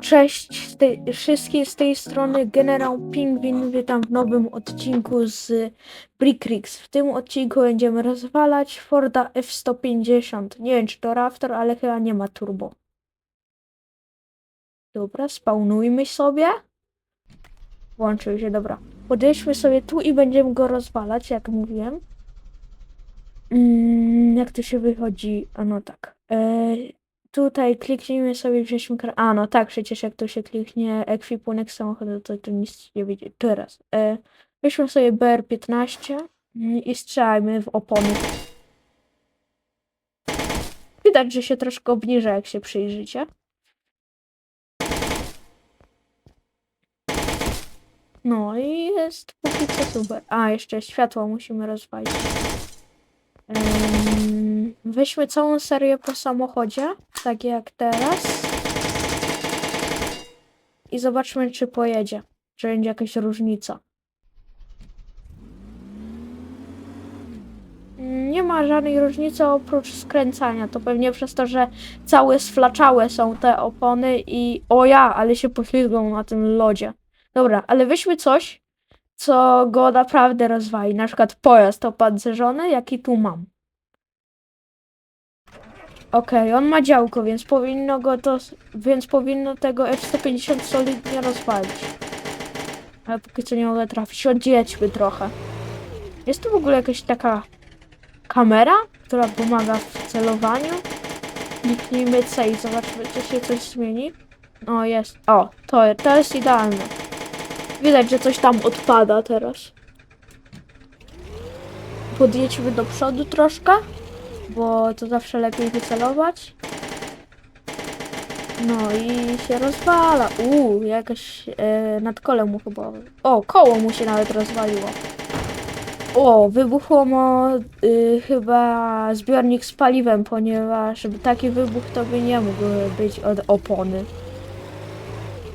Cześć z tej, z tej strony Generał Pingwin. Witam w nowym odcinku z Brickrix. W tym odcinku będziemy rozwalać Forda F-150. Nie wiem czy to Raptor, ale chyba nie ma turbo. Dobra, spawnujmy sobie. Włączył się, dobra. Podejdźmy sobie tu i będziemy go rozwalać, jak mówiłem. Mm, jak to się wychodzi? A no tak. E, tutaj kliknijmy sobie, wzięliśmy kra- A no tak, przecież jak to się kliknie ekwipunek samochodu, to, to nic nie widzi. Teraz. E, weźmy sobie BR-15 mm, i strzelajmy w opony. Widać, że się troszkę obniża, jak się przyjrzycie. No i jest póki co super. A, jeszcze światło musimy rozwalić. Ym, weźmy całą serię po samochodzie, tak jak teraz. I zobaczmy, czy pojedzie. Czy będzie jakaś różnica. Nie ma żadnej różnicy oprócz skręcania. To pewnie przez to, że całe sflaczałe są te opony i o ja, ale się poślizgą na tym lodzie. Dobra, ale weźmy coś, co go naprawdę rozwali. Na przykład pojazd opancerzony, jaki tu mam. Okej, on ma działko, więc powinno go to, więc powinno tego F-150 solidnie rozwalić. Ale póki co nie mogę trafić. Odjedźmy trochę. Jest tu w ogóle jakaś taka kamera, która pomaga w celowaniu? Kliknijmy C i zobaczmy, czy się coś zmieni. O, jest. O, to, to jest idealne. Widać, że coś tam odpada teraz. Podjedźmy do przodu troszkę, bo to zawsze lepiej wycelować. No i się rozwala. Uuu, jakaś e, mu chyba. O, koło mu się nawet rozwaliło. O, wybuchło mu y, chyba zbiornik z paliwem, ponieważ taki wybuch to by nie mógł być od opony.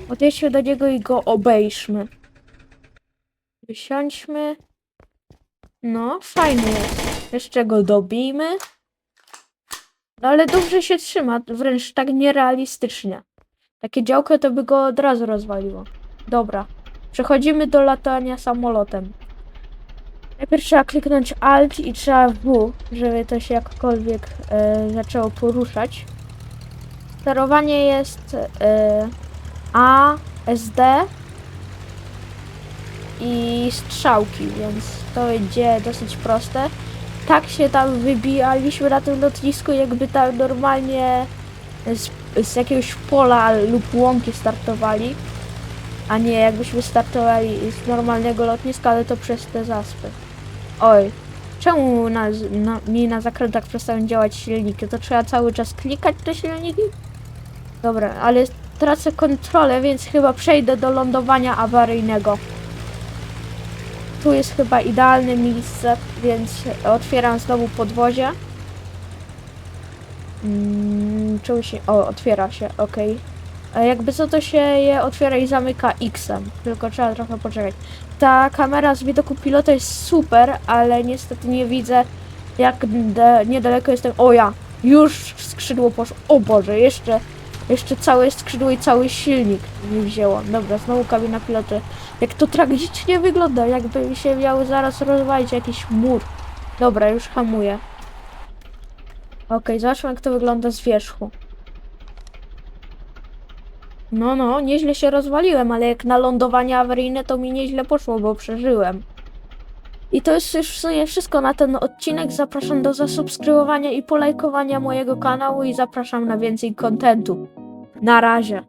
Podjedźmy do niego i go obejrzmy. Wysiądźmy. No, fajny jest. Jeszcze go dobijmy. No ale dobrze się trzyma, wręcz tak nierealistycznie. Takie działko to by go od razu rozwaliło. Dobra. Przechodzimy do latania samolotem. Najpierw trzeba kliknąć Alt i trzeba W, żeby to się jakkolwiek e, zaczęło poruszać. Sterowanie jest e, A, SD i strzałki, więc to będzie dosyć proste. Tak się tam wybijaliśmy na tym lotnisku, jakby tam normalnie z, z jakiegoś pola lub łąki startowali, a nie jakbyśmy startowali z normalnego lotniska, ale to przez te zaspy. Oj, czemu na, na, mi na zakrętach przestają działać silniki? To trzeba cały czas klikać te silniki? Dobra, ale tracę kontrolę, więc chyba przejdę do lądowania awaryjnego. Tu jest chyba idealne miejsce, więc otwieram znowu podwozie. Mm, czemu się... O, otwiera się, ok. A jakby co to się je otwiera i zamyka X-em, tylko trzeba trochę poczekać. Ta kamera z widoku pilota jest super, ale niestety nie widzę jak niedaleko jestem. O ja! Już skrzydło poszło. O Boże, jeszcze, jeszcze całe skrzydło i cały silnik mi wzięło. Dobra, znowu kabina pilota. Jak to tragicznie wygląda, jakby mi się miały zaraz rozwalić jakiś mur. Dobra, już hamuję. Okej, zobaczmy jak to wygląda z wierzchu. No, no, nieźle się rozwaliłem, ale jak na lądowanie awaryjne to mi nieźle poszło, bo przeżyłem. I to jest już w sumie wszystko na ten odcinek. Zapraszam do zasubskrybowania i polajkowania mojego kanału i zapraszam na więcej kontentu. Na razie.